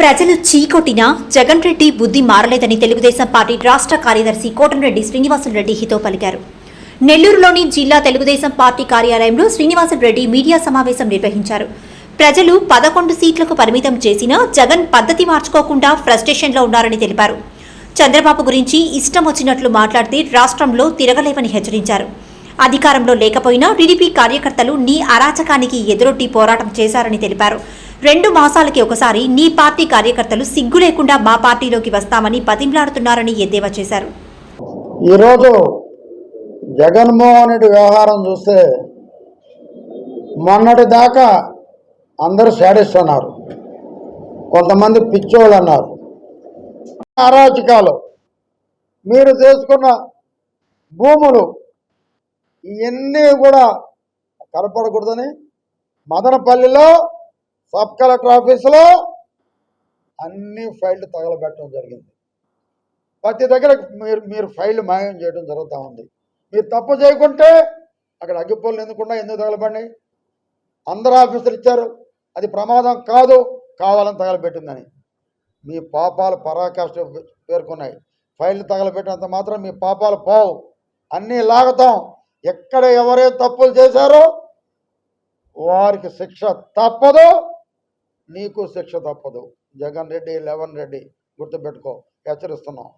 ప్రజలు చీకొట్టినా జగన్ రెడ్డి బుద్ధి మారలేదని తెలుగుదేశం పార్టీ రాష్ట్ర కార్యదర్శి కోటంరెడ్డి శ్రీనివాసులరెడ్డి హితో పలికారు. నెల్లూరులోని జిల్లా తెలుగుదేశం పార్టీ కార్యాలయంలో శ్రీనివాసులరెడ్డి మీడియా సమావేశం నిర్వహించారు. ప్రజలు పదకొండు సీట్లకు పరిమితం చేసినా జగన్ పద్ధతి మార్చుకోకుండా ఫ్రస్ట్రేషన్లో ఉన్నారని తెలిపారు. చంద్రబాబు గురించి ఇష్టం వచ్చినట్లు మాట్లాడితే రాష్ట్రంలో తిరగలేవని హెచ్చరించారు. అధికారంలో లేకపోయినా టీడీపీ కార్యకర్తలు నీ అరాచకానికి ఎదురొట్టి పోరాటం చేశారని తెలిపారు. రెండు మాసాలకి ఒకసారి నీ పార్టీ కార్యకర్తలు సిగ్గు లేకుండా మా పార్టీలోకి వస్తామని బతింలాడుతున్నారని ఎద్దేవా చేశారు. ఈరోజు జగన్మోహన్ రెడ్డి వ్యవహారం చూస్తే మొన్నటి దాకా అందరూ శాడిస్ట్ అన్నారు. కొంతమంది పిచ్చోళ్ళు అన్నారు. అరాచకాలు. మీరు చేసుకున్న భూములు ఇవన్నీ కూడా కనపడకూడదని మదనపల్లిలో సబ్ కలెక్టర్ ఆఫీసులో అన్ని ఫైళ్ళు తగలబెట్టడం జరిగింది. ప్రతి దగ్గర మీరు మీరు ఫైల్ మాయం చేయడం జరుగుతూ ఉంది. మీరు తప్పు చేయకుంటే అక్కడ అగ్గిపోలు ఎందుకుండా ఎందుకు తగలబడినాయి? అందరు ఆఫీసులు ఇచ్చారు. అది ప్రమాదం కాదు కావాలని తగలబెట్టిందని. మీ పాపాలు పరాకాష్ట పేర్కొన్నాయి. ఫైల్ తగలబెట్టినంత మాత్రం మీ పాపాలు పోవు. అన్నీ లాగుతాం. ఎక్కడ ఎవరే తప్పులు చేశారో వారికి శిక్ష తప్పదు నీకు శిక్ష తప్పదు. జగన్ రెడ్డి లెవెన్ రెడ్డి గుర్తుపెట్టుకో హెచ్చరిస్తున్నాం.